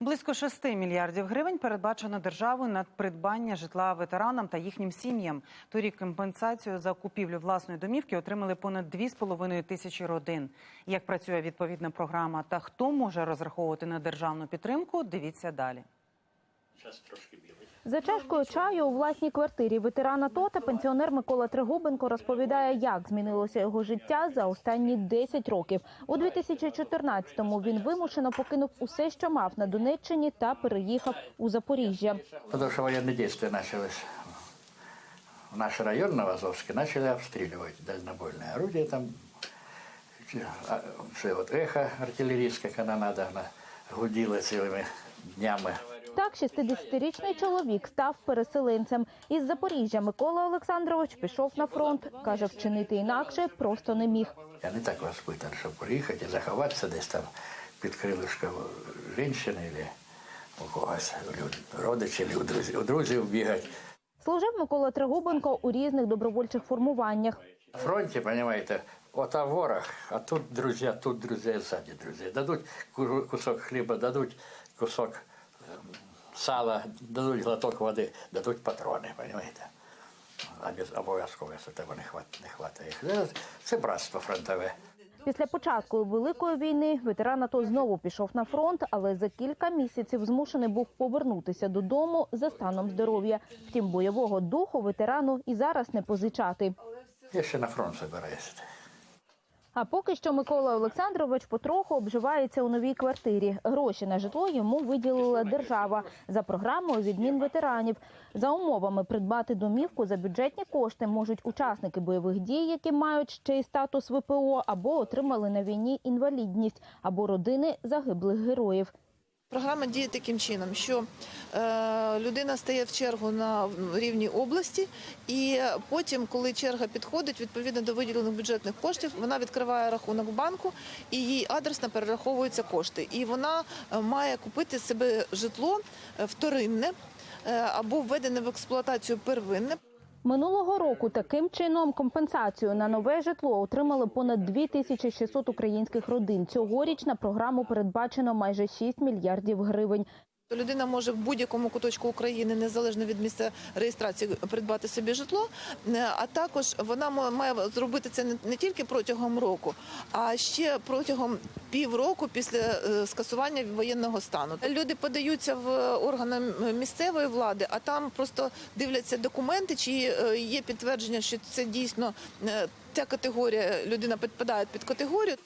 Близько 6 мільярдів гривень передбачено державою на придбання житла ветеранам та їхнім сім'ям. Торік компенсацію за купівлю власної домівки отримали понад 2,5 тисячі родин. Як працює відповідна програма та хто може розраховувати на державну підтримку, дивіться далі. За чашкою чаю у власній квартирі ветерана ТО та пенсіонер Микола Тригубенко розповідає, як змінилося його життя за останні 10 років. У 2014-му він вимушено покинув усе, що мав на Донеччині, та переїхав у Запоріжжя. Потому что военные действия началось в наш район Новозовский, начали обстреливать дальнобойные орудия там. а, Все вот эхо артиллерийская канонада, она гудила целыми днями. Так, 60-річний чоловік став переселенцем. Із Запоріжжя Микола Олександрович пішов на фронт. Каже, вчинити інакше просто не міг. Я не так воспитан, щоб поїхати і заховатися десь там під крилишком жінки або у когось родичів, у друзів, у друзів бігати. Служив Микола Тригубенко у різних добровольчих формуваннях. На фронте, понимаете, вот а ворог, а тут друзья, тут друзья, сзади друзья. Дадут ку- кусок хлеба, дадут кусок сала, дадуть глоток води, дадуть патрони? А обов'язково, якщо того не хватає. Це- Це братство фронтове. Після початку великої війни ветеран АТО знову пішов на фронт, але за кілька місяців змушений був повернутися додому за станом здоров'я. Втім, бойового духу ветерану і зараз не позичати. Я ще на фронт збираюся. А поки що Микола Олександрович потроху обживається у новій квартирі. Гроші на житло йому виділила держава за програмою відмін ветеранів. За умовами придбати домівку за бюджетні кошти можуть учасники бойових дій, які мають ще й статус ВПО, або отримали на війні інвалідність, або родини загиблих героїв. Програма діє таким чином, що е, людина стає в чергу на рівні області, і потім, коли черга підходить, відповідно до виділених бюджетних коштів, вона відкриває рахунок банку і їй адресно перераховуються кошти. І вона е, має купити себе житло е, вторинне або введене в експлуатацію первинне. Минулого року таким чином компенсацію на нове житло отримали понад 2600 українських родин. Цьогоріч на програму передбачено майже 6 мільярдів гривень. Людина може в будь-якому куточку України, незалежно від місця реєстрації, придбати собі житло. Е, А також вона ма- має зробити це не- тільки протягом року, а ще протягом півроку після е, скасування воєнного стану. Люди подаються в органи місцевої влади, а там просто дивляться документи, чи е, є підтвердження, що це дійсно е, ця категорія людина підпадає під категорію.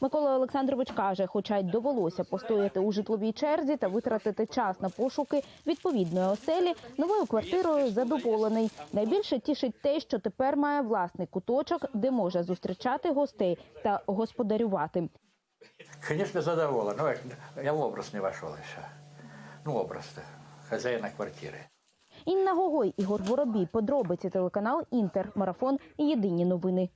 Микола Олександрович каже, хоча й довелося постояти у житловій черзі та витратити час на пошуки відповідної оселі, новою квартирою задоволений. Найбільше тішить те, що тепер має власний куточок, де може зустрічати гостей та господарювати. Звісно, задоволений. Ну, я в образ не вошел ще. Ну, образ хазяїна квартири. Інна Гогой, Ігор Воробій, подробиці телеканал Інтер, марафон. Єдині новини.